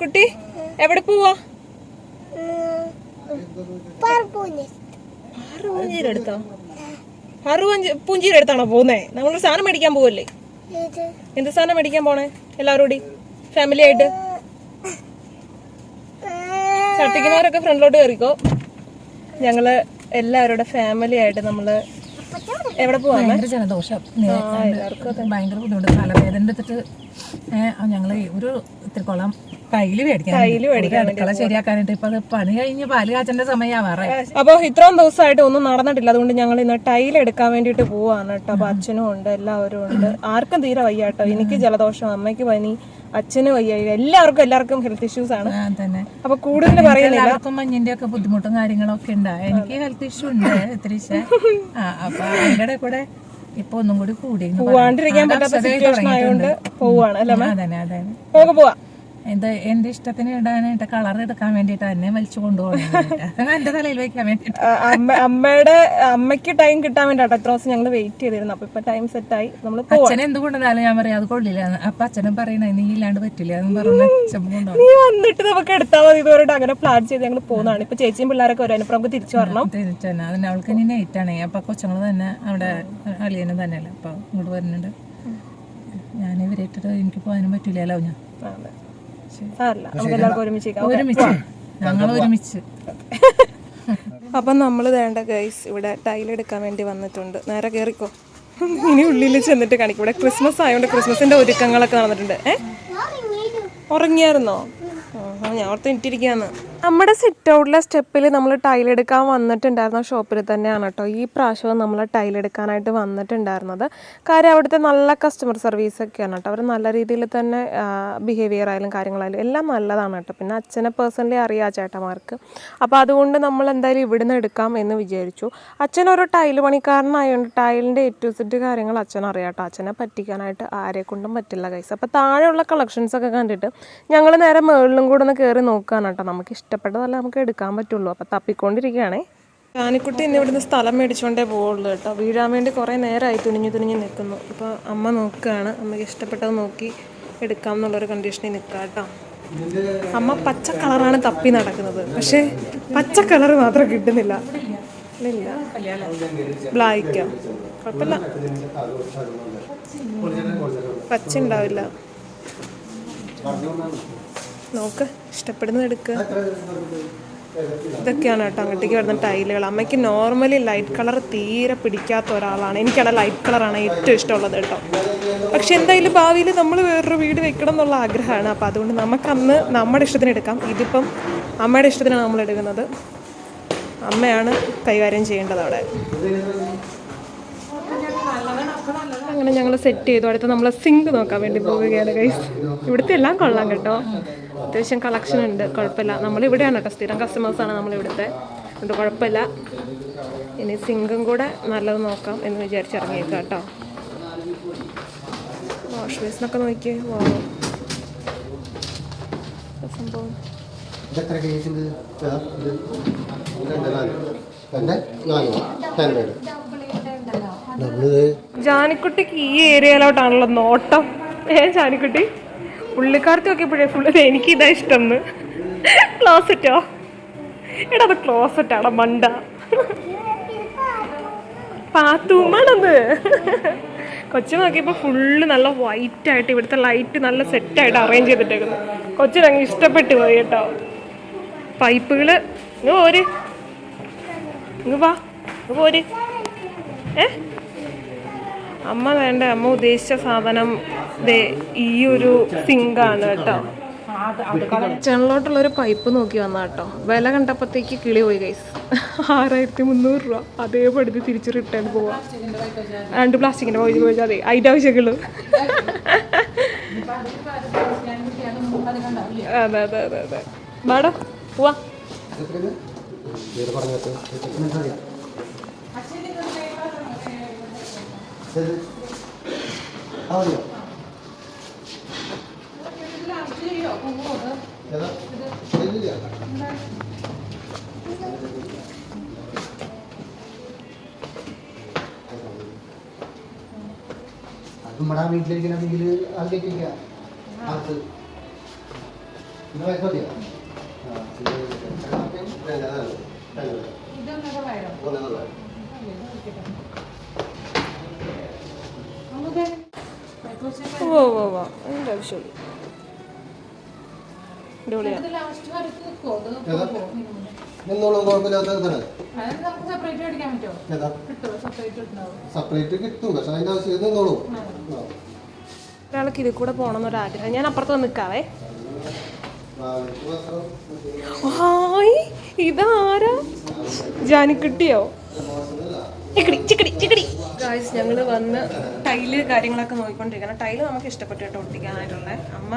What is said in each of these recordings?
കുട്ടി എവിടെ പോവാ? അറുപഞ്ചിയുടെ അടുത്തോ? അറുപഞ്ച് പൂഞ്ചിയുടെ അടുത്താണോ പോകുന്നേ നമ്മളൊരു സാധനം മേടിക്കാൻ പോവല്ലേ? എന്ത് സാധനം മേടിക്കാൻ പോണേ? എല്ലാവരും കൂടി? ഫാമിലി ആയിട്ട്? ചട്ടിക്കുന്നവരൊക്കെ ഫ്രണ്ടിലോട്ട് കയറിക്കോ? ഞങ്ങൾ എല്ലാവരുടെ ഫാമിലി ആയിട്ട് നമ്മൾ എവിടെ പോവാ? ഭയങ്കര ജലദോഷം. ഭയങ്കര ബുദ്ധിമുട്ട്. തലവേദന എടുത്തിട്ട് ഞങ്ങൾ ഒരു ഇത്തിരി കയ്യിൽ മേടിക്കാൻ അടുക്കള ശരിയാക്കാനായിട്ട് ഇപ്പൊ പണി കഴിഞ്ഞ് പാൽ കാച്ചന്റെ സമയമാവാറേ അപ്പൊ ഇത്രയും ദിവസമായിട്ട് ഒന്നും നടന്നിട്ടില്ല. അതുകൊണ്ട് ഞങ്ങൾ ഇന്ന് ടൈൽ എടുക്കാൻ വേണ്ടിട്ട് പോവാണ് കേട്ടോ. അപ്പൊ അച്ഛനും ഉണ്ട് എല്ലാവരും ഉണ്ട്. ആർക്കും തീരെ വയ്യ കേട്ടോ. എനിക്ക് ജലദോഷം അമ്മയ്ക്ക് പനി അച്ഛന് വയ്യ. എല്ലാവർക്കും എല്ലാവർക്കും ഹെൽത്ത് ഇഷ്യൂസ് ആണ്. അപ്പൊ കൂടുതൽ പറയുന്നില്ല. മഞ്ഞിന്റെ ഒക്കെ ബുദ്ധിമുട്ടും കാര്യങ്ങളൊക്കെ ഉണ്ട്. എനിക്ക് ഹെൽത്ത് ഇഷ്യൂ ഉണ്ട് ഇത്തിരി ആ അപ്പൊ അതിന്റെ കൂടെ ഇപ്പൊ ഒന്നും കൂടി കൂടി പോവാണ്ടിരിക്കാൻ പറ്റാത്ത സിറ്റുവേഷൻ ആയതുകൊണ്ട് പോവാണ് അല്ലേ പോവാ. എന്ത് എന്റെ ഇഷ്ടത്തിന് ഇടാനായിട്ട് കളർ എടുക്കാൻ വേണ്ടിട്ട് എന്നെ വലിച്ചു കൊണ്ടുപോകണം. എന്റെ തലയിൽ വെക്കാൻ വേണ്ടിട്ട് അമ്മയുടെ അമ്മയ്ക്ക് ടൈം കിട്ടാൻ വേണ്ടി എത്ര ദിവസം ഞങ്ങൾ വെയിറ്റ് ചെയ്തിരുന്നു. അപ്പൊ ഇപ്പൊ ടൈം സെറ്റ് ആയി. നമ്മൾ അച്ഛനെ അച്ഛൻ എന്ത് കൊണ്ടുവന്നാലും ഞാൻ പറയാം അത് കൊള്ളില്ല. അപ്പൊ അച്ഛനും പറയണേ നീ ഇല്ലാണ്ട് പറ്റില്ല. എന്ന് പറഞ്ഞ നീ വന്നിട്ട് നമുക്ക് എടുത്താൽ മതി. ഇതുവരെ അങ്ങനെ പ്ലാൻ ചെയ്ത് ഞങ്ങൾ പോകുന്നതാണ് ഇപ്പൊ ചേച്ചിയും പിള്ളേരൊക്കെ വരും. അപ്പൊ നമുക്ക് തിരിച്ചു വരണം. തിരിച്ചന്നെ അതിന് അവൾക്ക് ഇനി നൈറ്റ് ആണേ. അപ്പൊ കൊച്ചുങ്ങൾ തന്നെ അവിടെ അളിയനും തന്നെയല്ലേ. അപ്പൊ ഇങ്ങോട്ട് വരുന്നുണ്ട്. ഞാൻ ഇവരായിട്ടിട്ട് എനിക്ക് പോകാനും പറ്റില്ലല്ലോ ഞാൻ. സാരമില്ല നമുക്ക് എല്ലാവർക്കും ഒരുമിച്ച് നിൽക്കാം. ഒരുമിച്ച്. ഞങ്ങൾ ഒരുമിച്ച്. അപ്പം നമ്മൾ വേണ്ട ഗൈസ് ഇവിടെ ടൈൽ എടുക്കാൻ വേണ്ടി വന്നിട്ടുണ്ട്. നേരെ കയറിക്കോ ഇനി ഉള്ളിൽ ചെന്നിട്ട് കാണിക്കും. ഇവിടെ ക്രിസ്മസ് ആയതുകൊണ്ട് ക്രിസ്മസിന്റെ ഒരുക്കങ്ങളൊക്കെ നടന്നിട്ടുണ്ട്. ഏ? ഉറങ്ങിയായിരുന്നോ? ഞാൻ ഓർത്ത് നമ്മുടെ സിറ്റ് ഔട്ടിലെ സ്റ്റെപ്പിൽ നമ്മൾ ടൈൽ എടുക്കാൻ വന്നിട്ടുണ്ടായിരുന്ന ഷോപ്പിൽ തന്നെയാണ് കേട്ടോ ഈ പ്രാവശ്യവും നമ്മൾ ടൈൽ എടുക്കാനായിട്ട് വന്നിട്ടുണ്ടായിരുന്നത്. കാര്യം അവിടുത്തെ നല്ല കസ്റ്റമർ സർവീസ് ഒക്കെയാണ് കേട്ടോ. അവർ നല്ല രീതിയിൽ തന്നെ ബിഹേവിയർ ആയാലും കാര്യങ്ങളായാലും എല്ലാം നല്ലതാണ് കേട്ടോ. പിന്നെ അച്ഛനെ പേഴ്സണലി അറിയാം ചേട്ടന്മാർക്ക്. അപ്പോൾ അതുകൊണ്ട് നമ്മൾ എന്തായാലും ഇവിടുന്ന് എടുക്കാം എന്ന് വിചാരിച്ചു. അച്ഛൻ ടൈൽ പണിക്കാരനായതുകൊണ്ട് ടൈലിന്റെ എ ടു സെറ്റ് കാര്യങ്ങൾ അച്ഛൻ അറിയാം കേട്ടോ. അച്ഛനെ പറ്റിക്കാനായിട്ട് ആരെക്കൊണ്ടും പറ്റില്ല കൈസ് അപ്പോൾ താഴെയുള്ള കളക്ഷൻസ് ഒക്കെ കണ്ടിട്ട് ഞങ്ങൾ നേരെ മുകളിലും കൂടെ ഒന്ന് കയറി നോക്കുകയാണ് കേട്ടോ. നമുക്ക് ഇഷ്ടപ്പെട്ടതല്ല നമുക്ക് എടുക്കാൻ പറ്റുള്ളൂ. അപ്പോൾ തപ്പിക്കൊണ്ടിരിക്കുകയാണേ. കാനിക്കുട്ടി ഇന്ന് ഇവിടുന്ന് സ്ഥലം മേടിച്ചുകൊണ്ടേ പോവുള്ളൂ കേട്ടോ. വീഴാൻ വേണ്ടി കുറേ നേരമായി തുനിഞ്ഞു തുനിഞ്ഞ് നിൽക്കുന്നു. ഇപ്പോൾ അമ്മ നോക്കുകയാണ്. അമ്മയ്ക്ക് ഇഷ്ടപ്പെട്ടത് നോക്കി എടുക്കാം എന്നുള്ളൊരു കണ്ടീഷനിൽ നിൽക്കുക കേട്ടോ. അമ്മ പച്ച കളറാണ് തപ്പി നടക്കുന്നത്. പക്ഷേ പച്ച കളർ മാത്രം കിട്ടുന്നില്ല. ഇല്ല ബ്ലാക്കോ കുഴപ്പമില്ല. പച്ച ഉണ്ടാവില്ല. നോക്ക് ഇഷ്ടപ്പെടുന്നത് എടുക്കുക ഇതൊക്കെയാണ് കേട്ടോ അങ്ങോട്ടേക്ക് വരുന്ന ടൈലുകൾ. അമ്മയ്ക്ക് നോർമലി ലൈറ്റ് കളർ തീരെ പിടിക്കാത്ത ഒരാളാണ്. എനിക്കാണ് ലൈറ്റ് കളറാണ് ഏറ്റവും ഇഷ്ടമുള്ളത് കേട്ടോ. പക്ഷെ എന്തായാലും ഭാവിയിൽ നമ്മൾ വേറൊരു വീട് വെക്കണം എന്നുള്ള ആഗ്രഹമാണ്. അപ്പോൾ അതുകൊണ്ട് നമുക്കന്ന് നമ്മുടെ ഇഷ്ടത്തിന് എടുക്കാം. ഇതിപ്പം അമ്മയുടെ ഇഷ്ടത്തിനാണ് നമ്മൾ എടുക്കുന്നത്. അമ്മയാണ് കൈകാര്യം ചെയ്യേണ്ടത് അവിടെ. അങ്ങനെ ഞങ്ങൾ സെറ്റ് ചെയ്തു. അടുത്ത് നമ്മൾ സിങ്ക് നോക്കാൻ വേണ്ടി പോവുകയാണ് ഗൈസ് ഇവിടുത്തെ എല്ലാം കൊള്ളാം കേട്ടോ. അത്യാവശ്യം കളക്ഷൻ ഉണ്ട്. കുഴപ്പമില്ല. നമ്മൾ ഇവിടെയാണ് കേട്ടോ സ്ഥിരം കസ്റ്റമേഴ്സാണ് നമ്മൾ ഇവിടുത്തെ അതുകൊണ്ട് കുഴപ്പമില്ല. ഇനി സിങ്കും കൂടെ നല്ലത് നോക്കാം എന്ന് വിചാരിച്ച് ഇറങ്ങിയേക്കാം കേട്ടോ വാഷ് ബേസിനൊക്കെ നോക്കിയേ. സംഭവം? ജാനിക്കുട്ടിക്ക് ഈ ഏരിയയിലോട്ടാണല്ലോ നോട്ടം. ഏ ജാനിക്കുട്ടി? പുള്ളിക്കാരത്തി നോക്കിയപ്പോഴേ ഫുള്ള് എനിക്ക് ഇതാ ഇഷ്ടം ക്ലോസറ്റോ എടാ അത് ക്ലോസറ്റാടാ മണ്ട. പാത്തൂമാണത് കൊച്ചു നോക്കിയപ്പോൾ ഫുള്ള് നല്ല വൈറ്റ് ആയിട്ട് ഇവിടുത്തെ ലൈറ്റ് നല്ല സെറ്റായിട്ട് അറേഞ്ച് ചെയ്തിട്ടേക്കുന്നു. കൊച്ചു അങ്ങ് ഇഷ്ടപ്പെട്ടു പോയി കേട്ടോ. പൈപ്പുകൾ ഇങ്ങ് പോര്. ഇങ്ങ് വാ ഇങ്ങ് പോര്. ഏ? അമ്മ വേണ്ട അമ്മ ഉദ്ദേശിച്ച സാധനം ദേ ഈ ഒരു സിങ്കാണ് കേട്ടോ. കിച്ചണിലോട്ടുള്ള ഒരു പൈപ്പ് നോക്കി വന്നാ കേട്ടോ. വില കണ്ടപ്പോഴത്തേക്ക് കിളി പോയി ഗൈസ് ആറായിരത്തി മുന്നൂറ് രൂപ അതേപടി തിരിച്ച് റിട്ടേൺ പോവാ. രണ്ട് പ്ലാസ്റ്റിക്കിന്റെ പോയി പോയി അതെ അതിന്റെ ആവശ്യമുള്ളൂ അതെ അതെ അതെ അതെ. മാഡം പോവാ. പറഞ്ഞിട്ട് Ya ഏതാ? ഇല്ലില്ല. അത് ആ വീട്ടിലിരിക്കണമെങ്കിൽ അതിലേക്ക് അത് വയസ്സ് മതിയോ? ആ, ഇത് വേണ്ട, അതാണ്. വേണ്ട. ഇതൊന്നൊക്കെ വയറോ ഒന്നേന്നല്ല. ഓ ഓ ഓ അതിന്റെ ആവശ്യമുള്ളൂ സെപ്പറേറ്റ് കിട്ടും. പക്ഷെ അതിന്റെ ആവശ്യം നിന്നോളൂ. ഒരാൾക്ക് ഇതിൽ കൂടെ പോകണം എന്നൊരാഗ്രഹം ഞാൻ അപ്പുറത്ത് വന്ന് നിൽക്കാവേ. ഹായ്. ഇതാരാ? ജാനിക്കുട്ടിയോ? ഞങ്ങൾ വന്ന് ടൈൽ കാര്യങ്ങളൊക്കെ നോക്കിക്കൊണ്ടിരിക്കണം ടൈൽ നമുക്ക് ഇഷ്ടപ്പെട്ടു കേട്ടോ ഒട്ടിക്കാനായിട്ടുള്ള. അമ്മ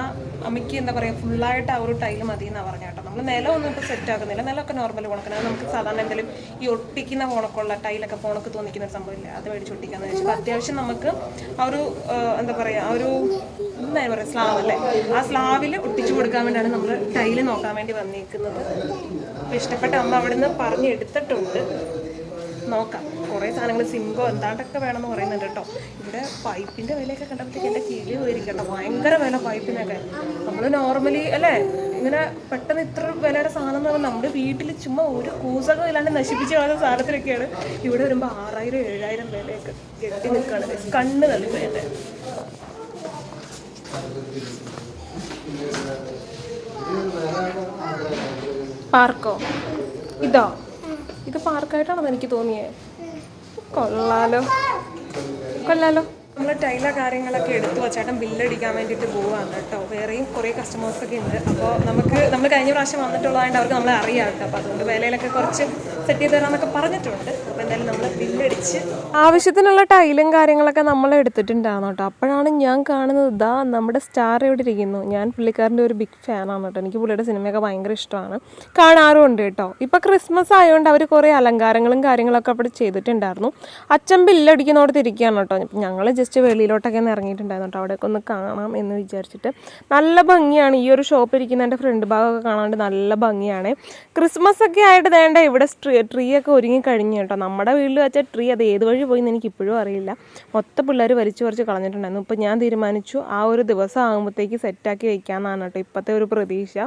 അമ്മയ്ക്ക് എന്താ പറയുക ഫുള്ളായിട്ട് ആ ഒരു ടൈൽ മതി എന്നാണ് പറഞ്ഞ കേട്ടോ. നമ്മൾ നിലം ഒന്നും ഇപ്പോൾ സെറ്റ് ആക്കുന്നില്ല. നിലമൊക്കെ നോർമൽ ഉണക്കണം അത് നമുക്ക് സാധാരണ എന്തെങ്കിലും ഈ ഒട്ടിക്കുന്ന ഉണക്കുള്ള ടൈലൊക്കെ പോണക്ക് തോന്നിക്കുന്ന ഒരു സംഭവമില്ല അത് മേടിച്ച് ഒട്ടിക്കാന്ന് വെച്ചാൽ അത്യാവശ്യം നമുക്ക് ആ ഒരു എന്താ പറയുക ആ ഒരു എന്താ പറയുക സ്ലാവ് അല്ലേ? ആ സ്ലാവിൽ ഒട്ടിച്ചു കൊടുക്കാൻ വേണ്ടിയാണ് നമ്മൾ ടൈൽ നോക്കാൻ വേണ്ടി വന്നിരിക്കുന്നത് ഇഷ്ടപ്പെട്ട അമ്മ അവിടെ നിന്ന് പറഞ്ഞെടുത്തിട്ടുണ്ട് നോക്കാം. കുറേ സാധനങ്ങൾ സിങ്കോ എന്താണ്ടൊക്കെ വേണമെന്ന് പറയുന്നുണ്ട് കേട്ടോ. ഇവിടെ പൈപ്പിന്റെ വിലയൊക്കെ കണ്ടപ്പോഴത്തേക്ക് എന്റെ കീഴിൽ പോയിരിക്കട്ടോ ഭയങ്കര വില പൈപ്പിനൊക്കെ. നമ്മൾ നോർമലി അല്ലേ ഇങ്ങനെ പെട്ടെന്ന് ഇത്ര വിലയുടെ സാധനം എന്ന് പറഞ്ഞാൽ നമ്മുടെ വീട്ടിൽ ചുമ്മാ ഒരു കൂസകം ഇല്ലാണ്ട് നശിപ്പിച്ച് കളയുന്ന സാധനത്തിലൊക്കെയാണ് ഇവിടെ വരുമ്പോൾ ആറായിരം ഏഴായിരം വിലയൊക്കെ കെട്ടി നിൽക്കുകയാണ് കണ്ണ് തള്ളിപ്പോയി പാർക്കോ? ഇതോ? ഇത് പാർക്കായിട്ടാണെന്ന് എനിക്ക് തോന്നിയേ? കൊള്ളാലോ. കൊള്ളാലോ. നമ്മൾ ടൈല കാര്യങ്ങളൊക്കെ എടുത്തു വച്ചേട്ടൻ ബില്ലടിക്കാൻ വേണ്ടിയിട്ട് പോവാണ് കേട്ടോ. വേറെയും കുറേ കസ്റ്റമേഴ്സൊക്കെ ഉണ്ട്. അപ്പോൾ നമുക്ക് നമ്മൾ കഴിഞ്ഞ പ്രാവശ്യം വന്നിട്ടുള്ളതായിട്ട് അവർക്ക് നമ്മളെ അറിയാം കേട്ടോ. അപ്പോൾ അതുകൊണ്ട് വേലയിലൊക്കെ കുറച്ച് സെറ്റ് ചെയ്ത് തരാമെന്നൊക്കെ പറഞ്ഞിട്ടുണ്ട്. അപ്പോൾ എന്തായാലും നമ്മൾ ബില്ലടിച്ച് ആവശ്യത്തിനുള്ള ടൈലും കാര്യങ്ങളൊക്കെ നമ്മൾ എടുത്തിട്ടുണ്ടായിരുന്നു കേട്ടോ. അപ്പോഴാണ് ഞാൻ കാണുന്നത് ഇതാ നമ്മുടെ സ്റ്റാർ ഇവിടെ ഇരിക്കുന്നു. ഞാൻ പുള്ളിക്കാരന്റെ ഒരു ബിഗ് ഫാനാണ് കേട്ടോ. എനിക്ക് പുള്ളിയുടെ സിനിമയൊക്കെ ഭയങ്കര ഇഷ്ടമാണ്. കാണാറുമുണ്ട് കേട്ടോ. ഇപ്പോൾ ക്രിസ്മസ് ആയതുകൊണ്ട് അവർ കുറേ അലങ്കാരങ്ങളും കാര്യങ്ങളൊക്കെ അവിടെ ചെയ്തിട്ടുണ്ടായിരുന്നു. അച്ഛൻ ബില്ലടിക്കുന്നോടത്ത് ഇരിക്കുകയാണ് കേട്ടോ. ഞങ്ങൾ ജസ്റ്റ് വെളിയിലോട്ടൊക്കെ ഒന്ന് ഇറങ്ങിയിട്ടുണ്ടായിരുന്നു കേട്ടോ. അവിടെയൊക്കെ ഒന്ന് കാണാം എന്ന് വിചാരിച്ചിട്ട്. നല്ല ഭംഗിയാണ്. ഈ ഒരു ഷോപ്പ് ഇരിക്കുന്നതിന്റെ ഫ്രണ്ട് ഭാഗമൊക്കെ കാണാണ്ട് നല്ല ഭംഗിയാണ്. ക്രിസ്മസ് ഒക്കെ ആയിട്ട് വേണ്ട ഇവിടെ ട്രീ ഒക്കെ ഒരുങ്ങി കഴിഞ്ഞു കേട്ടോ. നമ്മുടെ വീട്ടിൽ വെച്ച ട്രീ അത് ഏത് വഴി പോയി എന്ന് എനിക്ക് ഇപ്പോഴും അറിയില്ല. മൊത്ത പിള്ളേർ വലിച്ചു കുറച്ച് കളഞ്ഞിട്ടുണ്ടായിരുന്നു. ഇപ്പം ഞാൻ തീരുമാനിച്ചു ആ ഒരു ദിവസം ആകുമ്പോഴത്തേക്ക് സെറ്റാക്കി വയ്ക്കാമെന്നാണ് കേട്ടോ ഇപ്പോഴത്തെ ഒരു പ്രതീക്ഷ.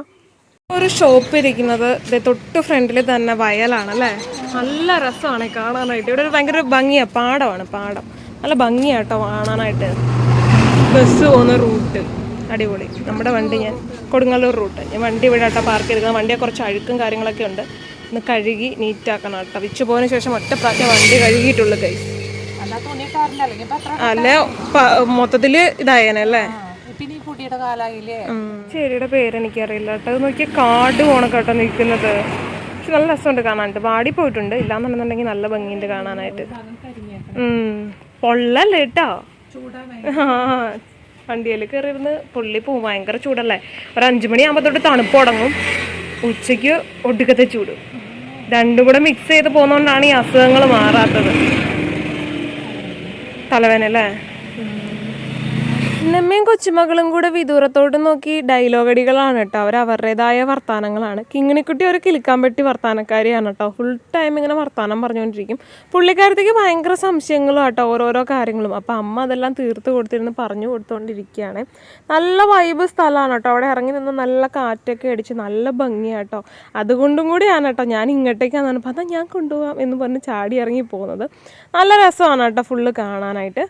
ഒരു ഷോപ്പ് ഇരിക്കുന്നത് തൊട്ട് ഫ്രണ്ടിൽ തന്നെ വയലാണ് അല്ലേ? നല്ല രസമാണ് കാണാനായിട്ട്. ഇവിടെ ഒരു ഭയങ്കര ഭംഗിയാണ് പാടമാണ് പാടം. നല്ല ഭംഗിയാട്ടോ കാണാനായിട്ട്. ബസ് പോകുന്ന റൂട്ട്. അടിപൊളി. നമ്മുടെ വണ്ടി ഞാൻ കൊടുങ്ങല്ലൂർ റൂട്ട്. ഞാൻ വണ്ടി ഇവിടെ ആട്ടോ പാർക്ക് ചെയ്തിരിക്കുന്നത്. വണ്ടിയെ കുറച്ച് അഴുക്കും കാര്യങ്ങളൊക്കെ ഉണ്ട്. ഒന്ന് കഴുകി നീറ്റാക്കണം കേട്ടോ വിച്ച് പോകുന്ന ശേഷം ഒറ്റ പ്രാവശ്യം വണ്ടി കഴുകിയിട്ടുള്ളു കൈ ഇതായേനെ അല്ലേ? മൊത്തത്തിൽ ഇതായേനല്ലേ പിന്നെ ഈ കുട്ടിയുടെ കാലായില്ലേ? ചെടിയുടെ പേര് എനിക്കറിയില്ല കേട്ടോ. അത് നോക്കിയ കാട് പോണ കേട്ടോ നിൽക്കുന്നത്. പക്ഷെ നല്ല രസമുണ്ട് കാണാനായിട്ട്. വാടി പോയിട്ടുണ്ട്. ഇല്ലാന്നുണ്ടെന്നുണ്ടെങ്കിൽ നല്ല ഭംഗിയുണ്ട് കാണാനായിട്ട്. പൊള്ളല്ലേ കേട്ടോ വണ്ടിയിൽ കയറിയിരുന്ന് പുള്ളി പോവും. ഭയങ്കര ചൂടല്ലേ? ഒരു അഞ്ചു മണിയാകുമ്പോൾ തൊട്ട് തണുപ്പ് തുടങ്ങും. ഉച്ചയ്ക്ക് ഒടുക്കത്തെ ചൂട്. രണ്ടും കൂടെ മിക്സ് ചെയ്ത് പോകുന്നതുകൊണ്ടാണ് ഈ അസുഖങ്ങൾ മാറാത്തത്. തലവേന അല്ലേ? നമ്മയും കൊച്ചുമകളും കൂടെ വിദൂരത്തോട്ട് നോക്കി ഡയലോഗ് അടികളാണ് കേട്ടോ. അവർ അവരുടേതായ വർത്തമാനങ്ങളാണ് കിങ്ങിണിക്കുട്ടി ഒരു കിളിക്കാൻ പറ്റി വർത്താനക്കാരിയാണ് കേട്ടോ. ഫുൾ ടൈം ഇങ്ങനെ വർത്താനം പറഞ്ഞുകൊണ്ടിരിക്കും. പുള്ളിക്കാരത്തേക്ക് ഭയങ്കര സംശയങ്ങളും കേട്ടോ ഓരോരോ കാര്യങ്ങളും. അപ്പോൾ അമ്മ അതെല്ലാം തീർത്ത് കൊടുത്തിരുന്ന് പറഞ്ഞു കൊടുത്തുകൊണ്ടിരിക്കുകയാണ് നല്ല വൈബ് സ്ഥലമാണ് കേട്ടോ. അവിടെ ഇറങ്ങി നിന്ന് നല്ല കാറ്റൊക്കെ അടിച്ച് നല്ല ഭംഗിയാട്ടോ അതുകൊണ്ടും കൂടിയാണ് കേട്ടോ ഞാൻ ഇങ്ങോട്ടേക്കാന്ന് പറഞ്ഞപ്പോൾ അതാ ഞാൻ കൊണ്ടുപോകാം എന്ന് പറഞ്ഞ് ചാടി ഇറങ്ങി പോകുന്നത്. നല്ല രസമാണ് കേട്ടോ ഫുള്ള് കാണാനായിട്ട്.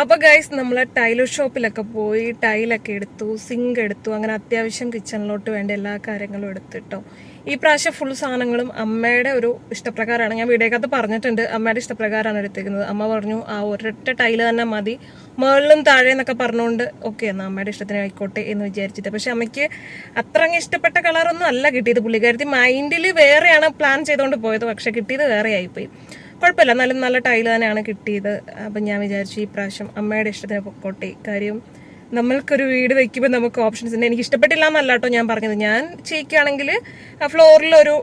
അപ്പോൾ ഗൈസ് നമ്മൾ ടൈലർ ഷോപ്പിലൊക്കെ പോയി ടൈലൊക്കെ എടുത്തു സിങ്ക് എടുത്തു അങ്ങനെ അത്യാവശ്യം കിച്ചണിലോട്ട് വേണ്ട എല്ലാ കാര്യങ്ങളും എടുത്തിട്ടോ ഈ പ്രാവശ്യം ഫുൾ സാധനങ്ങളും അമ്മയുടെ ഒരു ഇഷ്ടപ്രകാരമാണ്. ഞാൻ വീഡിയോക്കകത്ത് പറഞ്ഞിട്ടുണ്ട് അമ്മയുടെ ഇഷ്ടപ്രകാരമാണ് എടുത്തേക്കുന്നത്. അമ്മ പറഞ്ഞു ആ ഒരൊറ്റ ടൈൽ തന്നെ മതി. മുകളിലും താഴെ എന്നൊക്കെ പറഞ്ഞുകൊണ്ട് ഓക്കെ എന്നാൽ അമ്മയുടെ ഇഷ്ടത്തിന് ആയിക്കോട്ടെ എന്ന് വിചാരിച്ചിട്ട്. പക്ഷെ അമ്മയ്ക്ക് അത്ര ഇഷ്ടപ്പെട്ട കളറൊന്നും അല്ല കിട്ടിയത്. പുള്ളിക്കാരത്തി മൈൻഡിൽ വേറെയാണ് പ്ലാൻ ചെയ്തുകൊണ്ട് പോയത്. പക്ഷെ കിട്ടിയത് വേറെ ആയിപ്പോയി കുഴപ്പമില്ല. നല്ല നല്ല ടൈൽ തന്നെയാണ് കിട്ടിയത്. അപ്പം ഞാൻ വിചാരിച്ചു ഈ പ്രാവശ്യം അമ്മയുടെ ഇഷ്ടത്തിന് പൊക്കോട്ടെ. കാര്യം നമ്മൾക്കൊരു വീട് വെക്കുമ്പോൾ നമുക്ക് ഓപ്ഷൻസ് ഉണ്ട്. എനിക്ക് ഇഷ്ടപ്പെട്ടില്ല എന്നല്ല കേട്ടോ ഞാൻ പറഞ്ഞത്. ഞാൻ ചെയ്യിക്കുകയാണെങ്കിൽ ഫ്ലോറിൽ ഒരു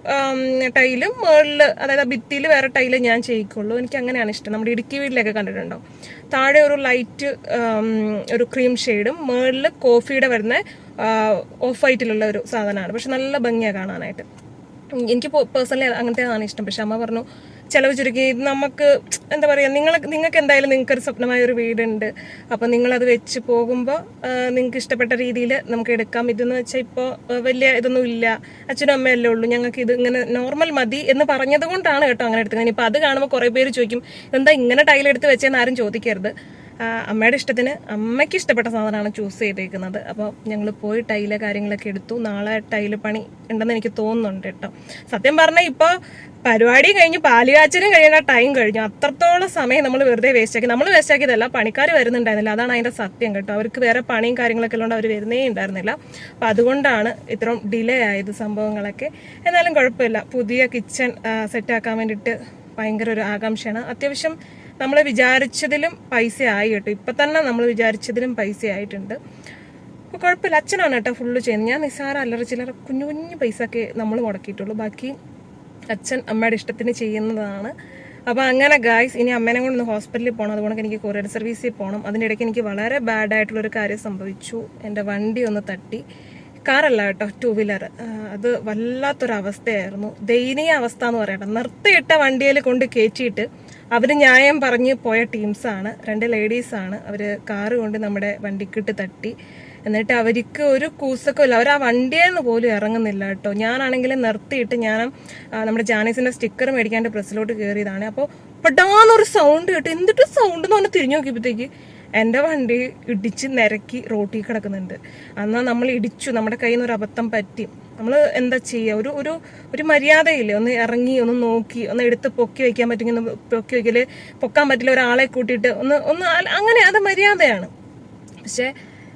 ടൈലും മുകളിൽ അതായത് ഭിത്തിയിൽ വേറെ ടൈൽ ഞാൻ ചെയ്യിക്കുള്ളൂ. എനിക്ക് അങ്ങനെയാണ് ഇഷ്ടം. നമ്മുടെ ഇടുക്കി വീട്ടിലൊക്കെ കണ്ടിട്ടുണ്ടോ? താഴെ ഒരു ലൈറ്റ് ഒരു ക്രീം ഷെയ്ഡും മുകളിൽ കോഫിയുടെ വരുന്ന ഓഫ് വൈറ്റിലുള്ള ഒരു സാധനമാണ്. പക്ഷെ നല്ല ഭംഗിയാണ് കാണാനായിട്ട്. എനിക്ക് പേഴ്സണലി അങ്ങനത്തേതാണ് ഇഷ്ടം. പക്ഷെ അമ്മ പറഞ്ഞു ചിലവ് ചുരുക്കി. നമുക്ക് എന്താ പറയുക നിങ്ങൾ നിങ്ങൾക്ക് എന്തായാലും നിങ്ങൾക്കൊരു സ്വപ്നമായ ഒരു വീടുണ്ട്. അപ്പം നിങ്ങളത് വെച്ച് പോകുമ്പോൾ നിങ്ങൾക്ക് ഇഷ്ടപ്പെട്ട രീതിയിൽ നമുക്ക് എടുക്കാം. ഇതെന്ന് വെച്ചാൽ ഇപ്പോൾ വലിയ ഇതൊന്നും ഇല്ല. അച്ഛനും അമ്മയല്ലേ ഉള്ളൂ. ഞങ്ങൾക്ക് ഇത് ഇങ്ങനെ നോർമൽ മതി എന്ന് പറഞ്ഞത് കൊണ്ടാണ് കേട്ടോ അങ്ങനെ എടുത്തത്. ഇനിയിപ്പോൾ അത് കാണുമ്പോൾ കുറേ പേര് ചോദിക്കും എന്താ ഇങ്ങനെ ടൈലെടുത്ത് വെച്ചാൽ ആരും ചോദിക്കരുത്. അമ്മയുടെ ഇഷ്ടത്തിന് അമ്മയ്ക്ക് ഇഷ്ടപ്പെട്ട സാധനമാണ് ചൂസ് ചെയ്തേക്കുന്നത്. അപ്പോൾ ഞങ്ങൾ പോയി ടൈൽ കാര്യങ്ങളൊക്കെ എടുത്തു. നാളെ ടൈൽ പണി ഉണ്ടെന്ന് എനിക്ക് തോന്നുന്നുണ്ട് കേട്ടോ. സത്യം പറഞ്ഞാൽ ഇപ്പോൾ പരിപാടി കഴിഞ്ഞ് പാലുകാച്ചിനും കഴിയേണ്ട ടൈം കഴിഞ്ഞു. അത്രത്തോളം സമയം നമ്മൾ വെറുതെ വേസ്റ്റ് ആക്കി. നമ്മൾ വേസ്റ്റ് ആക്കിയതല്ല പണിക്കാർ വരുന്നുണ്ടായിരുന്നില്ല. അതാണ് അതിന്റെ സത്യം കേട്ടോ. അവർക്ക് വേറെ പണിയും കാര്യങ്ങളൊക്കെ ഉള്ളതുകൊണ്ട് അവർ വരുന്നേ ഉണ്ടായിരുന്നില്ല. അപ്പം അതുകൊണ്ടാണ് ഇത്രയും ഡിലേ ആയത് സംഭവങ്ങളൊക്കെ. എന്നാലും കുഴപ്പമില്ല. പുതിയ കിച്ചൺ സെറ്റാക്കാൻ വേണ്ടിയിട്ട് ഭയങ്കര ഒരു ആകാംക്ഷയാണ്. അത്യാവശ്യം നമ്മൾ വിചാരിച്ചതിലും പൈസ ആയി കേട്ടോ. ഇപ്പം തന്നെ നമ്മൾ വിചാരിച്ചതിലും പൈസ ആയിട്ടുണ്ട് കുഴപ്പമില്ല. അച്ഛനാണ് കേട്ടോ ഫുള്ള് ചെയ്യുന്നത്. ഞാൻ നിസ്സാര അല്ലറ ചില്ലറ കുഞ്ഞു കുഞ്ഞു പൈസ ഒക്കെ നമ്മൾ മുടക്കിയിട്ടുള്ളൂ. ബാക്കി അച്ഛൻ അമ്മയുടെ ഇഷ്ടത്തിന് ചെയ്യുന്നതാണ്. അപ്പോൾ അങ്ങനെ ഗായ്സ് ഇനി അമ്മേനെ കൊണ്ട് ഒന്ന് ഹോസ്പിറ്റലിൽ പോകണം അതുകൊണ്ട് എനിക്ക് കൊറിയർ സർവീസിൽ പോകണം അതിനിടയ്ക്ക് എനിക്ക് വളരെ ബാഡ് ആയിട്ടുള്ളൊരു കാര്യം സംഭവിച്ചു. എന്റെ വണ്ടി ഒന്ന് തട്ടി. കാറല്ല കേട്ടോ ടൂ വീലർ അത് വല്ലാത്തൊരവസ്ഥയായിരുന്നു. ദയനീയ അവസ്ഥ എന്ന് പറയട്ടെ. നിർത്തിയിട്ട വണ്ടിയിൽ കൊണ്ട് കയറ്റിയിട്ട് അവർ ന്യായം പറഞ്ഞ് പോയ ടീംസാണ് രണ്ട് ലേഡീസാണ് അവർ കാറ് കൊണ്ട് നമ്മുടെ വണ്ടിക്കിട്ട് തട്ടി. എന്നിട്ട് അവർക്ക് ഒരു കൂസൊക്കെ ഇല്ല. അവർ ആ വണ്ടിയിൽ നിന്ന് പോലും ഇറങ്ങുന്നില്ല കേട്ടോ. ഞാനാണെങ്കിൽ നിർത്തിയിട്ട് ഞാൻ നമ്മുടെ ജാനീസിന്റെ സ്റ്റിക്കർ മേടിക്കാണ്ട് പ്രസ്സിലോട്ട് കയറിയതാണ് അപ്പോൾ പെടാന്നൊരു സൗണ്ട് കേട്ടോ. എന്തിട്ട് സൗണ്ട് എന്ന് പറഞ്ഞ് തിരിഞ്ഞു നോക്കിയപ്പോഴത്തേക്ക് എന്റെ വണ്ടി ഇടിച്ച് നിരക്കി റോട്ടിൽ കിടക്കുന്നുണ്ട്. എന്നാൽ നമ്മൾ ഇടിച്ചു. നമ്മുടെ കയ്യിൽ നിന്ന് ഒരു അബദ്ധം പറ്റി. നമ്മൾ എന്താ ചെയ്യുക? ഒരു ഒരു ഒരു മര്യാദയില്ലേ? ഒന്ന് ഇറങ്ങി ഒന്ന് നോക്കി ഒന്ന് എടുത്ത് പൊക്കി വയ്ക്കാൻ പറ്റുമെങ്കിൽ ഒന്ന് പൊക്കി വയ്ക്കൽ പൊക്കാൻ പറ്റില്ല ഒരാളെ കൂട്ടിയിട്ട് ഒന്ന് ഒന്ന് അങ്ങനെ അത് മര്യാദയാണ്. പക്ഷേ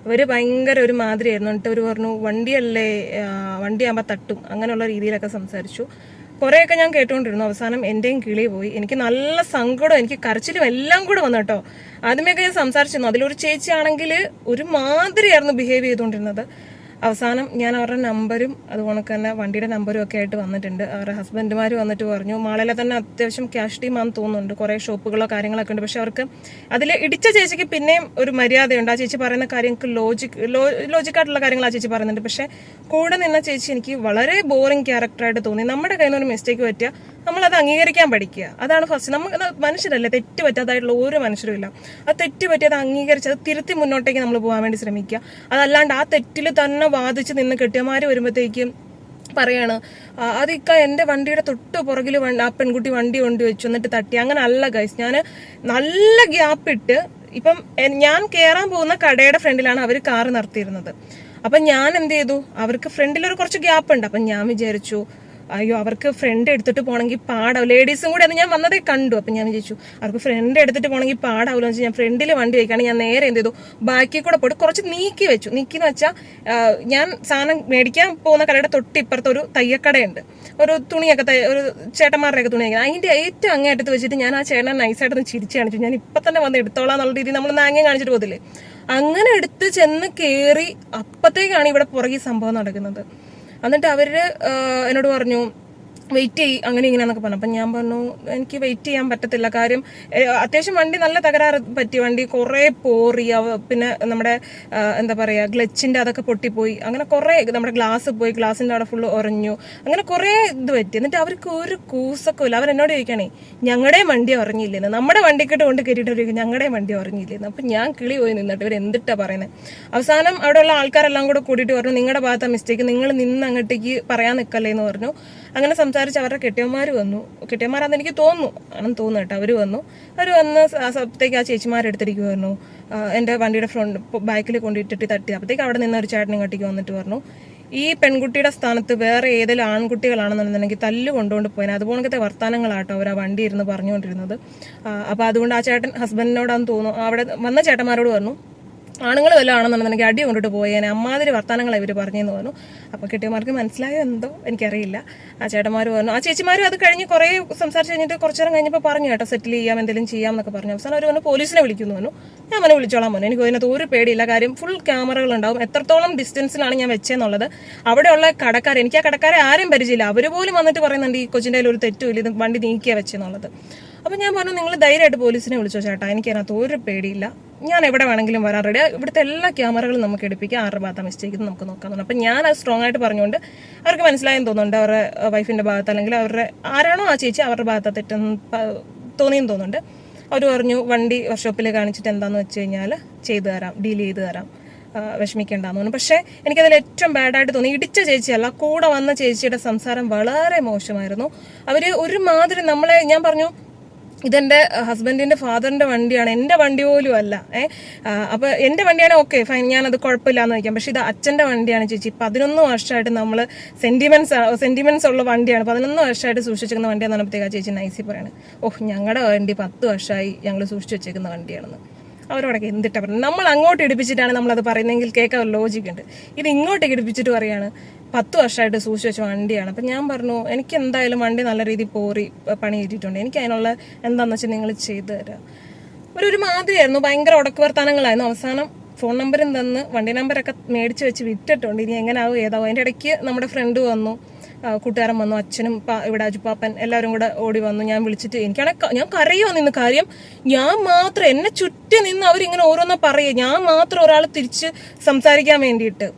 ഇവർ ഭയങ്കര ഒരു മാതിരിയായിരുന്നു. എന്നിട്ട് അവർ പറഞ്ഞു വണ്ടിയല്ലേ? വണ്ടിയാകുമ്പോൾ തട്ടും. അങ്ങനെയുള്ള രീതിയിലൊക്കെ സംസാരിച്ചു. കുറേയൊക്കെ ഞാൻ കേട്ടുകൊണ്ടിരുന്നു. അവസാനം എന്റെയും കിളി പോയി. എനിക്ക് നല്ല സങ്കടം എനിക്ക് കരച്ചിലും എല്ലാം കൂടെ വന്നു കേട്ടോ. ഞാൻ സംസാരിച്ചിരുന്നു. അതിലൊരു ചേച്ചിയാണെങ്കിൽ ഒരു മാതിരിയായിരുന്നു ബിഹേവ് ചെയ്തുകൊണ്ടിരുന്നത്. അവസാനം ഞാൻ അവരുടെ നമ്പരും അതുപോലെ തന്നെ വണ്ടിയുടെ നമ്പരും ഒക്കെ ആയിട്ട് വന്നിട്ടുണ്ട്. അവരുടെ ഹസ്ബൻഡുമാർ വന്നിട്ട് പറഞ്ഞു മാളയിലെ തന്നെ അത്യാവശ്യം ക്യാഷ് ടീമാന്ന് തോന്നുന്നുണ്ട്. കുറേ ഷോപ്പുകളോ കാര്യങ്ങളൊക്കെ ഉണ്ട്. പക്ഷെ അവർക്ക് അതിൽ ഇടിച്ച ചേച്ചിക്ക് പിന്നെയും ഒരു മര്യാദയുണ്ട്. ആ ചേച്ചി പറയുന്ന കാര്യങ്ങൾക്ക് ലോജിക് ലോജിക്കായിട്ടുള്ള കാര്യങ്ങൾ ആ ചേച്ചി പറയുന്നുണ്ട്. പക്ഷെ കൂടെ നിന്ന ചേച്ചി എനിക്ക് വളരെ ബോറിംഗ് ക്യാരക്ടറായിട്ട് തോന്നി. നമ്മുടെ കയ്യിൽ നിന്ന് ഒരു മിസ്റ്റേക്ക് പറ്റിയ നമ്മളത് അംഗീകരിക്കാൻ പഠിക്കുക. അതാണ് ഫസ്റ്റ് നമ്മൾ മനുഷ്യരല്ലേ? തെറ്റ് പറ്റാത്തതായിട്ടുള്ള ഒരു മനുഷ്യരും ഇല്ല. ആ തെറ്റ് പറ്റിയത് അംഗീകരിച്ച് അത് തിരുത്തി മുന്നോട്ടേക്ക് നമ്മൾ പോകാൻ വേണ്ടി ശ്രമിക്കുക. അതല്ലാണ്ട് ആ തെറ്റിൽ തന്നെ വാദിച്ച് നിന്ന് കെട്ടിയമാര് വരുമ്പോഴത്തേക്കും പറയാണ് അതിക്ക എന്റെ വണ്ടിയുടെ തൊട്ട് പുറകിൽ ആ പെൺകുട്ടി വണ്ടി കൊണ്ടു വെച്ചു എന്നിട്ട് തട്ടി. അങ്ങനെ അല്ല ഗൈസ് ഞാൻ നല്ല ഗ്യാപ്പ് ഇട്ട് ഇപ്പം ഞാൻ കയറാൻ പോകുന്ന കടയുടെ ഫ്രണ്ടിലാണ് അവർ കാറ് നിർത്തിയിരുന്നത്. അപ്പം ഞാൻ എന്ത് ചെയ്തു? അവർക്ക് ഫ്രണ്ടിൽ ഒരു കുറച്ച് ഗ്യാപ്പ് ഉണ്ട്. അപ്പം ഞാൻ വിചാരിച്ചു അയ്യോ അവർക്ക് ഫ്രണ്ട് എടുത്തിട്ട് പോകണമെങ്കിൽ പാടാവും. ലേഡീസും കൂടെ അത് ഞാൻ വന്നതേ കണ്ടു. അപ്പം ഞാൻ വിചാരിച്ചു അവർക്ക് ഫ്രണ്ട് എടുത്തിട്ട് പോകണമെങ്കിൽ പാടാവില്ല എന്ന് വെച്ചാൽ ഞാൻ ഫ്രണ്ടിൽ വണ്ടി വയ്ക്കാണ്. ഞാൻ നേരെ എന്ത് ചെയ്തു? ബാക്കി കൂടെ പോയിട്ട് കുറച്ച് നീക്കി വെച്ചു. നീക്കി എന്ന് വെച്ചാൽ ഞാൻ സാധനം മേടിക്കാൻ പോകുന്ന കടയുടെ തൊട്ട് ഇപ്പുറത്ത് ഒരു തയ്യക്കടയുണ്ട് ഒരു തുണിയൊക്കെ ഒരു ചേട്ടന്മാരുടെയൊക്കെ തുണിയൊക്കെ. അതിന്റെ ഏറ്റവും അങ്ങേറ്റത്ത് വെച്ചിട്ട് ഞാൻ ആ ചേട്ടനെ നൈസായിട്ടൊന്ന് ചിരിച്ചു കാണിച്ചു. ഞാൻ ഇപ്പം തന്നെ വന്ന് എടുത്തോളാം എന്നുള്ള രീതി നമ്മൾ നാങ്ങി കാണിച്ചിട്ട് പോകത്തില്ലേ? അങ്ങനെ എടുത്ത് ചെന്ന് കയറി അപ്പത്തേക്കാണ് ഇവിടെ പുറകെ സംഭവം നടക്കുന്നത്. എന്നിട്ട് അവർ എന്നോട് പറഞ്ഞു വെയിറ്റ് ചെയ്യ് അങ്ങനെ ഇങ്ങനെയെന്നൊക്കെ പറഞ്ഞു. അപ്പം ഞാൻ പറഞ്ഞു എനിക്ക് വെയിറ്റ് ചെയ്യാൻ പറ്റത്തില്ല. കാര്യം അത്യാവശ്യം വണ്ടി നല്ല തകരാറ് പറ്റി. വണ്ടി കുറേ പോറി പിന്നെ നമ്മുടെ എന്താ പറയുക ഗ്ലച്ചിന്റെ അതൊക്കെ പൊട്ടിപ്പോയി. അങ്ങനെ കുറേ നമ്മുടെ ഗ്ലാസ് പോയി. ഗ്ലാസിന്റെ അവിടെ ഫുള്ള് ഉറഞ്ഞു അങ്ങനെ കുറേ ഇത് പറ്റി. എന്നിട്ട് അവർക്ക് ഒരു കൂസൊക്കെ ഇല്ല. അവരെന്നോട് ചോദിക്കണേ ഞങ്ങളുടെ വണ്ടി ഉറങ്ങിയില്ലെന്ന് നമ്മുടെ വണ്ടിക്കിട്ട് കൊണ്ട് കയറ്റിയിട്ട് ചോദിക്കും ഞങ്ങളുടെയും വണ്ടി ഉറങ്ങിയില്ലെന്ന് അപ്പം ഞാൻ കിളി പോയി നിന്നിട്ട് ഇവർ എന്തിട്ടാണ് പറയുന്നത് അവസാനം അവിടെയുള്ള ആൾക്കാരെല്ലാം കൂടെ കൂടിയിട്ട് പറഞ്ഞു നിങ്ങളുടെ ഭാഗത്താണ് മിസ്റ്റേക്ക് നിങ്ങൾ നിന്ന് അങ്ങോട്ടേക്ക് പറയാൻ നിൽക്കല്ലേ എന്ന് പറഞ്ഞു. അങ്ങനെ സംസാരിച്ച് അവരുടെ കെട്ടിയന്മാർ വന്നു. കെട്ടിയന്മാരാന്ന് എനിക്ക് തോന്നുന്നു. ആണെന്ന് തോന്നുന്നു കേട്ടോ. അവർ വന്നു. അവർ വന്ന് അപ്പോഴത്തേക്ക് ആ ചേച്ചിമാരെടുത്തിരിക്കുമായിരുന്നു എന്റെ വണ്ടിയുടെ ഫ്രണ്ട് ബാക്കിൽ കൊണ്ടിട്ടിട്ട് തട്ടി. അപ്പോഴത്തേക്ക് അവിടെ നിന്ന് ഒരു ചേട്ടൻ ഇങ്ങോട്ടേക്ക് വന്നിട്ട് പറഞ്ഞു ഈ പെൺകുട്ടിയുടെ സ്ഥാനത്ത് വേറെ ഏതെങ്കിലും ആൺകുട്ടികളാണെന്നുണ്ടെങ്കിൽ തല്ല് കൊണ്ടുകൊണ്ട് പോയാൽ അതുപോലത്തെ വർത്തമാനങ്ങളാട്ടോ അവർ ആ വണ്ടി ഇരുന്ന് പറഞ്ഞുകൊണ്ടിരുന്നത്. അപ്പോൾ അതുകൊണ്ട് ആ ചേട്ടൻ ഹസ്ബൻഡിനോടാന്ന് തോന്നുന്നു. അവിടെ വന്ന ചേട്ടന്മാരോട് പറഞ്ഞു ആണുങ്ങൾ വല്ലതും ആണെന്നുണ്ടെങ്കിൽ അടി കൊണ്ടിട്ട് പോയേനെ. അമ്മാതിരി വർത്തമാനങ്ങളെ ഇവർ പറഞ്ഞെന്ന് പറഞ്ഞു. അപ്പോൾ കിട്ടിയമാർക്ക് മനസ്സിലായോ എന്തോ? എനിക്കറിയില്ല. ആ ചേട്ടന്മാർ പറഞ്ഞു. ആ ചേച്ചിമാരും അത് കഴിഞ്ഞ് കുറേ സംസാരിച്ച് കഴിഞ്ഞിട്ട് കുറച്ച് നേരം കഴിഞ്ഞപ്പോൾ പറഞ്ഞു കേട്ടോ സെറ്റിൽ ചെയ്യാം എന്തെങ്കിലും ചെയ്യാം എന്നൊക്കെ പറഞ്ഞു. അവസാനം അവർ പറഞ്ഞു പോലീസിനെ വിളിക്കുന്നു പറഞ്ഞു. ഞാൻ അവനെ വിളിച്ചോളാം മോനെ. എനിക്ക് അതിനകത്ത് ഒരു പേടിയില്ല. കാര്യം ഫുൾ ക്യാമറകളുണ്ടാവും എത്രത്തോളം ഡിസ്റ്റൻസിലാണ് ഞാൻ വെച്ചെന്നുള്ളത്. അവിടെയുള്ള കടക്കാർ എനിക്ക് ആ കടക്കാരെ ആരും പരിചയമില്ല. അവർ പോലും വന്നിട്ട് പറയുന്നുണ്ട് ഈ കൊച്ചിന്റെ ഒരു തെറ്റുമില്ല ഇത് വണ്ടി നീക്കിയാൽ വെച്ചെന്നുള്ളത്. അപ്പം ഞാൻ പറഞ്ഞു നിങ്ങൾ ധൈര്യമായിട്ട് പോലീസിനെ വിളിച്ചോ ചേട്ടാ. എനിക്കതിനകത്ത് ഒരു പേടിയില്ല. ഞാൻ എവിടെ വേണമെങ്കിലും വരാൻ റെഡി ഇവിടുത്തെ എല്ലാ ക്യാമറകളും നമുക്ക് എടുപ്പിക്കാം. ആരുടെ ഭാഗത്ത മിസ്റ്റേക്ക് നമുക്ക് നോക്കാൻ തോന്നും അപ്പം ഞാൻ അത് സ്ട്രോങ് ആയിട്ട് പറഞ്ഞുകൊണ്ട് അവർക്ക് മനസ്സിലായെന്ന് തോന്നുന്നുണ്ട്. അവരുടെ വൈഫിന്റെ ഭാഗത്ത് അല്ലെങ്കിൽ അവരുടെ ആരാണോ ആ ചേച്ചി അവരുടെ ഭാഗത്ത് തെറ്റെന്ന് തോന്നിയെന്ന് തോന്നുന്നുണ്ട്. അവർ പറഞ്ഞു വണ്ടി വർക്ക്ഷോപ്പിൽ കാണിച്ചിട്ട് എന്താണെന്ന് വെച്ച് കഴിഞ്ഞാൽ ചെയ്തു തരാം. ഡീൽ ചെയ്ത് തരാം. വിഷമിക്കേണ്ടെന്ന് തോന്നുന്നു. പക്ഷേ എനിക്കതിൽ ഏറ്റവും ബാഡായിട്ട് തോന്നി. ഇടിച്ച ചേച്ചിയല്ല കൂടെ വന്ന ചേച്ചിയുടെ സംസാരം വളരെ മോശമായിരുന്നു. അവർ ഒരുമാതിരി നമ്മളെ ഞാൻ പറഞ്ഞു ഇതെന്റെ ഹസ്ബൻഡിന്റെ ഫാദറിന്റെ വണ്ടിയാണ്. എന്റെ വണ്ടി പോലും അല്ല. ഏഹ് അപ്പൊ എന്റെ വണ്ടിയാണ് ഓക്കെ ഫൈൻ ഞാനത് കുഴപ്പമില്ലാന്ന് വയ്ക്കാം പക്ഷെ ഇത് അച്ഛന്റെ വണ്ടിയാണ് ചേച്ചി. പതിനൊന്ന് വർഷമായിട്ട് നമ്മൾ സെന്റിമെന്റ്സ് സെന്റിമെന്റ്സ് ഉള്ള വണ്ടിയാണ്. പതിനൊന്ന് വർഷമായിട്ട് സൂക്ഷിച്ചിരിക്കുന്ന വണ്ടിയാണെന്ന് പറഞ്ഞപ്പോഴത്തേക്ക് ചേച്ചി നൈസി പറയാണ് ഓഹ് ഞങ്ങളുടെ വണ്ടി പത്ത് വർഷമായി ഞങ്ങൾ സൂക്ഷിച്ചു വെച്ചേക്കുന്ന വണ്ടിയാണെന്ന്. അവരോടൊക്കെ എന്തിട്ടാ പറയുന്നത് നമ്മൾ അങ്ങോട്ട് ഇടിപ്പിച്ചിട്ടാണ് നമ്മളത് പറയുന്നതെങ്കിൽ കേൾക്കാൻ ഒരു ലോജിക് ഉണ്ട്. ഇത് ഇങ്ങോട്ടേക്ക് ഇടിപ്പിച്ചിട്ട് പറയാണ് പത്ത് വർഷമായിട്ട് സൂക്ഷിച്ച് വെച്ച വണ്ടിയാണ്. അപ്പം ഞാൻ പറഞ്ഞു എനിക്ക് എന്തായാലും വണ്ടി നല്ല രീതിയിൽ പോറി പണി കിട്ടിയിട്ടുണ്ട്. എനിക്ക് അതിനുള്ള എന്താണെന്ന് വെച്ചാൽ നിങ്ങൾ ചെയ്തു തരാം. ഒരു ഒരു മാതിരിയായിരുന്നു ഭയങ്കര ഉടക്ക് വർത്താനങ്ങളായിരുന്നു അവസാനം ഫോൺ നമ്പറും തന്ന് വണ്ടി നമ്പറൊക്കെ മേടിച്ച് വെച്ച് വിറ്റിട്ടുണ്ട്. ഇനി എങ്ങനെയാവും ഏതാവും? അതിന്റെ ഇടയ്ക്ക് നമ്മുടെ ഫ്രണ്ട് വന്നു. കൂട്ടുകാരൻ വന്നു അച്ഛനും ഇവിടെ അജുപ്പാപ്പൻ എല്ലാവരും കൂടെ ഓടി വന്നു. ഞാൻ വിളിച്ചിട്ട് എനിക്കാണെങ്കിൽ ഞാൻ കരയോ നിന്ന് കാര്യം. ഞാൻ മാത്രം എന്നെ ചുറ്റി നിന്ന് അവരിങ്ങനെ ഓരോന്നും പറയുക. ഞാൻ മാത്രം ഒരാൾ തിരിച്ച് സംസാരിക്കാൻ വേണ്ടിയിട്ട്.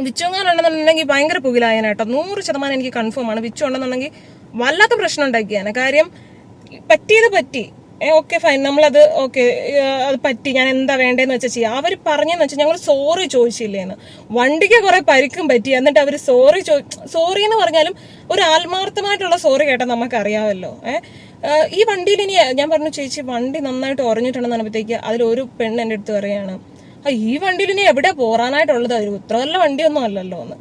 വിച്ചുങ്ങാനുണ്ടെന്നുണ്ടെങ്കിൽ ഭയങ്കര പുകിലായനായിട്ടോ നൂറ് ശതമാനം എനിക്ക് കൺഫേം ആണ്. വിച്ചു ഉണ്ടെന്നുണ്ടെങ്കിൽ വല്ലാത്ത പ്രശ്നം ഉണ്ടാക്കിയാണ് കാര്യം പറ്റിയത് പറ്റി. ഓക്കെ ഫൈൻ നമ്മളത് ഓക്കെ അത് പറ്റി. ഞാൻ എന്താ വേണ്ടതെന്ന് വെച്ചാൽ ചെയ്യാം. അവർ പറഞ്ഞെന്ന് വെച്ചാൽ ഞങ്ങൾ സോറി ചോദിച്ചില്ലേന്ന് വണ്ടിക്ക് കുറെ പരിക്കും പറ്റി. എന്നിട്ട് അവർ സോറി ചോ സോറി എന്ന് പറഞ്ഞാലും ഒരു ആത്മാർത്ഥമായിട്ടുള്ള സോറി കേട്ടാൽ നമുക്ക് അറിയാമല്ലോ ഏഹ് ഈ വണ്ടിയിൽ ഇനി ഞാൻ പറഞ്ഞു ചേച്ചി വണ്ടി നന്നായിട്ട് ഉറഞ്ഞിട്ടുണ്ടെന്ന് പറഞ്ഞപ്പോഴത്തേക്ക് അതിലൊരു പെണ്ണ് എന്റെ അടുത്ത് പറയാണ് ആ ഈ വണ്ടിയിൽ ഇനി എവിടെ പോറാനായിട്ടുള്ളത്? ഒരു നല്ല വണ്ടിയൊന്നും അല്ലല്ലോ എന്ന്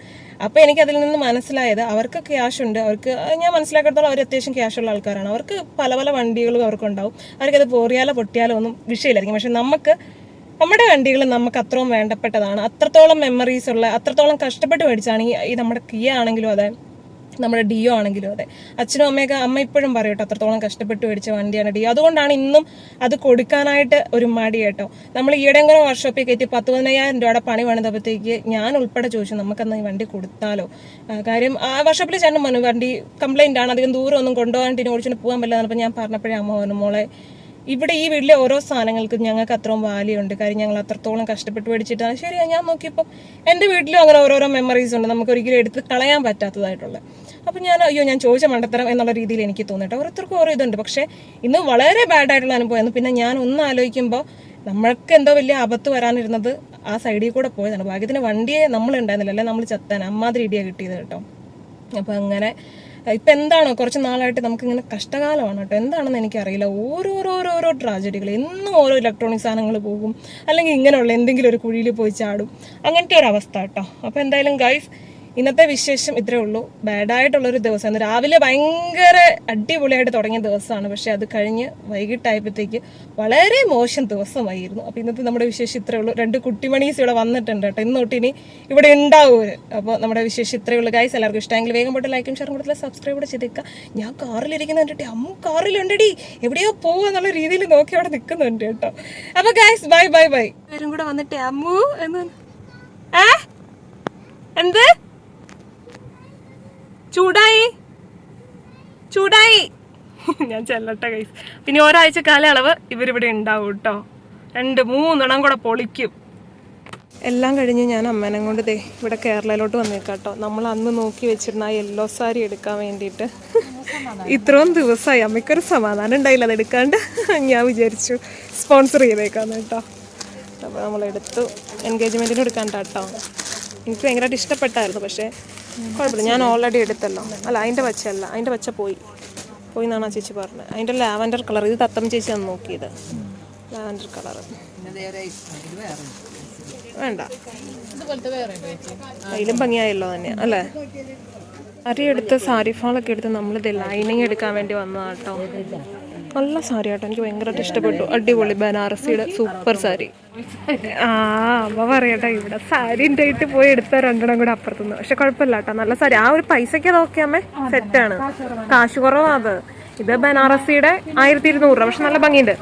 അപ്പൊ എനിക്ക് അതിൽ നിന്ന് മനസ്സിലായത് അവർക്ക് ക്യാഷ് ഉണ്ട് അവർക്ക് ഞാൻ മനസ്സിലാക്കിടത്തോളം അവർ അത്യാവശ്യം ക്യാഷ് ഉള്ള ആൾക്കാരാണ്. അവർക്ക് പല പല വണ്ടികളും അവർക്ക് അവർക്കുണ്ടാവും. അവർക്കത് പോറിയാലോ പൊട്ടിയാലോ ഒന്നും വിഷയമില്ലായിരിക്കും. പക്ഷെ നമുക്ക് നമ്മുടെ വണ്ടികൾ നമുക്ക് അത്രയും വേണ്ടപ്പെട്ടതാണ്. അത്രത്തോളം മെമ്മറീസ് ഉള്ള അത്രത്തോളം കഷ്ടപ്പെട്ട് മേടിച്ചാണ് ഈ നമ്മുടെ കിയ ആണെങ്കിലും അതെ നമ്മുടെ ഡിയോ ആണെങ്കിലും അതെ. അച്ഛനും അമ്മയൊക്കെ അമ്മ ഇപ്പോഴും പറയും കേട്ടോ അത്രത്തോളം കഷ്ടപ്പെട്ട് മേടിച്ച വണ്ടിയാണ് ഡിയോ. അതുകൊണ്ടാണ് ഇന്നും അത് കൊടുക്കാനായിട്ട് ഒരു മടി കേട്ടോ. നമ്മൾ ഈടെങ്കിലും വർക്ക്ഷോപ്പിൽ കയറ്റി പത്ത് പതിനയ്യായിരം രൂപയുടെ പണി വേണ്ടപ്പോഴത്തേക്ക് ഞാൻ ഉൾപ്പെടെ ചോദിച്ചു നമുക്കെന്നാ ഈ വണ്ടി കൊടുത്താലോ? കാര്യം ആ വർക്ക്ഷോപ്പിൽ ചേട്ടൻ പറഞ്ഞു വണ്ടി കംപ്ലൈന്റ് ആണ് അധികം ദൂരം ഒന്നും കൊണ്ടുപോകാനായിട്ട് ഇനി ഓടിച്ചിട്ട് പോകാൻ പറ്റില്ല എന്നപ്പോൾ ഞാൻ പറഞ്ഞപ്പോഴേ അമ്മ പറഞ്ഞു മോളെ ഇവിടെ ഈ വീട്ടിലെ ഓരോ സാധനങ്ങൾക്കും ഞങ്ങൾക്ക് അത്രയും വാല്യൂ ഉണ്ട്. കാര്യം ഞങ്ങൾ അത്രത്തോളം കഷ്ടപ്പെട്ട് മേടിച്ചിട്ടാണ് ശരിയാണ് ഞാൻ നോക്കിയപ്പോൾ എന്റെ വീട്ടിലും അങ്ങനെ ഓരോരോ മെമ്മറീസ് ഉണ്ട്. നമുക്ക് ഒരിക്കലും എടുത്ത് കളയാൻ പറ്റാത്തതായിട്ടുള്ള അപ്പം ഞാൻ അയ്യോ ഞാൻ ചോദിച്ച മണ്ടത്തരം എന്നുള്ള രീതിയിൽ എനിക്ക് തോന്നിയിട്ട് ഓരോരുത്തർക്കും ഓരോ ഇതുണ്ട്. പക്ഷേ ഇന്ന് വളരെ ബാഡ് ആയിട്ടുള്ള അനുഭവമായിരുന്നു പിന്നെ ഞാൻ ഒന്ന് ആലോചിക്കുമ്പോൾ നമ്മൾക്ക് എന്തോ വലിയ ആപത്ത് വരാനിരുന്നത് ആ സൈഡിൽ കൂടെ പോയതാണ്. ഭാഗ്യത്തിന് വണ്ടിയെ നമ്മൾ ഉണ്ടായിരുന്നില്ല. അല്ലെ? നമ്മൾ ചത്താൻ അമ്മാതിരി ഇടിയാണ് കിട്ടിയത് കേട്ടോ. അപ്പം അങ്ങനെ ഇപ്പം എന്താണോ? കുറച്ച് നാളായിട്ട് നമുക്കിങ്ങനെ കഷ്ടകാലമാണ് കേട്ടോ. എന്താണെന്ന് എനിക്കറിയില്ല. ഓരോരോരോരോ ട്രാജഡികൾ എന്നും ഓരോ ഇലക്ട്രോണിക് സാധനങ്ങൾ പോകും. അല്ലെങ്കിൽ ഇങ്ങനെയുള്ള എന്തെങ്കിലും ഒരു കുഴിയിൽ പോയി ചാടും. അങ്ങനത്തെ ഒരു അവസ്ഥ കേട്ടോ. അപ്പോൾ എന്തായാലും ഗൈസ് ഇന്നത്തെ വിശേഷം ഇത്രേ ഉള്ളൂ. ബാഡായിട്ടുള്ളൊരു ദിവസമാണ് രാവിലെ ഭയങ്കര അടിപൊളിയായിട്ട് തുടങ്ങിയ ദിവസമാണ്. പക്ഷെ അത് കഴിഞ്ഞ് വൈകിട്ടായപ്പോഴത്തേക്ക് വളരെ മോശം ദിവസമായിരുന്നു. അപ്പോൾ ഇന്നത്തെ നമ്മുടെ വിശേഷം ഇത്രേ ഉള്ളൂ. രണ്ട് കുട്ടിമണീസ് ഇവിടെ വന്നിട്ടുണ്ട് കേട്ടോ. ഇന്ന് ഇനി ഇവിടെ ഉണ്ടാവും അപ്പോൾ നമ്മുടെ വിശേഷം ഇത്രേ ഉള്ളൂ. ഗൈസ് എല്ലാവർക്കും ഇഷ്ടമെങ്കിൽ വേഗം പോയിട്ട് ലൈക്കും ഷെയറും കൊടുത്തില്ല. സബ്സ്ക്രൈബ് കൂടെ ചെയ്തേക്കുക ഞാൻ കാറിലിരിക്കുന്ന കണ്ടിട്ട് അമ്മ കാറിലുണ്ടടി. എവിടെയോ പോവുക എന്നുള്ള രീതിയിൽ നോക്കി അവിടെ നിൽക്കുന്നുണ്ട് കേട്ടോ. അപ്പോൾ ഗൈസ് ബൈ ബൈ ബൈ ഇവരും കൂടെ വന്നിട്ടേ അമ്മു എന്ന്. ഏ? എന്ത്? ചൂടായി. ചൂടായി. ഞാൻ ചെല്ലട്ടെ കൈസ് പിന്നെ ഒരാഴ്ച കാലയളവ് ഇവരിവിടെ ഉണ്ടാവും കേട്ടോ രണ്ട് മൂന്നെണ്ണം കൂടെ പൊളിക്കും. എല്ലാം കഴിഞ്ഞ് ഞാൻ അമ്മേനെ കൊണ്ട് ദേ ഇവിടെ കേരളയിലോട്ട് വന്നേക്കാം കേട്ടോ നമ്മൾ അന്ന് നോക്കി വെച്ചിരുന്ന ആ യെല്ലോ സാരി എടുക്കാൻ വേണ്ടിയിട്ട്. ഇത്രയും ദിവസമായി അമ്മയ്ക്കൊരു സമാധാനം ഉണ്ടായില്ല. അത് എടുക്കാണ്ട് ഞാൻ വിചാരിച്ചു സ്പോൺസർ ചെയ്തേക്കാന്ന് കേട്ടോ അപ്പോൾ നമ്മളെടുത്തു എൻഗേജ്മെന്റിന് എടുക്കാൻ കേട്ടോ എനിക്ക് ഭയങ്കരമായിട്ട് ഇഷ്ടപ്പെട്ടായിരുന്നു. പക്ഷേ കുഴപ്പമില്ല. ഞാൻ ഓൾറെഡി എടുത്തല്ലോ. അല്ല അതിന്റെ പച്ചയല്ല. അതിന്റെ പച്ച പോയി. പോയി എന്നാണ് ആ ചേച്ചി പറഞ്ഞത്. അതിന്റെ ലാവൻഡർ കളർ. ഇത് തത്തം ചേച്ചിയാണ് നോക്കിയത്. Lavender colour. വേണ്ട. അതിലും ഭംഗിയായല്ലോ തന്നെ. അല്ലേ? അരി എടുത്ത് സാരി ഫാളൊക്കെ എടുത്ത് നമ്മളിത് ലൈനിങ് എടുക്കാൻ വേണ്ടി വന്നതാണ് കേട്ടോ നല്ല സാരി കേട്ടോ എനിക്ക് ഭയങ്കരമായിട്ട് ഇഷ്ടപ്പെട്ടു. അടിപൊളി ബനാറസിയുടെ സൂപ്പർ സാരി. ആ അമ്മ പറയട്ടെ ഇവിടെ സാരി ആയിട്ട് പോയി എടുത്ത രണ്ടെണ്ണം കൂടെ അപ്പുറത്തുനിന്ന്. പക്ഷെ കുഴപ്പമില്ല കേട്ടോ. നല്ല സാരി. ആ ഒരു പൈസക്ക് അത് ഓക്കെ അമ്മേ സെറ്റാണ് കാശ് കുറവാ അത്. ഇത് ബനാറസിയുടെ ആയിരത്തി ഇരുന്നൂറ് രൂപ. പക്ഷെ നല്ല ഭംഗിയുണ്ട്.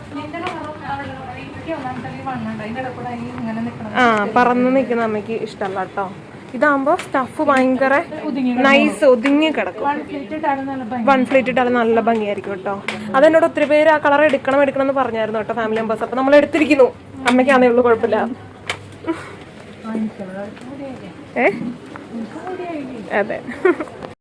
ആ പറന്ന് നിൽക്കുന്ന അമ്മയ്ക്ക് ഇഷ്ടമല്ല കേട്ടോ. ഇതാകുമ്പോ സ്റ്റഫ് ഭയങ്കര നൈസ് ഒതുങ്ങി കിടക്കും. വൺ ഫ്ലേറ്റ് ഇട്ടാൽ നല്ല ഭംഗിയായിരിക്കും കേട്ടോ. അതെന്നോട് ഒത്തിരി പേര് ആ കളർ എടുക്കണം എടുക്കണം എന്ന് പറഞ്ഞായിരുന്നു കേട്ടോ ഫാമിലി മെമ്പേഴ്സ് അപ്പൊ നമ്മൾ എടുത്തിരിക്കുന്നു. അമ്മയ്ക്കാണേ ഉള്ളൂ കുഴപ്പമില്ല. ഏ? അതെ.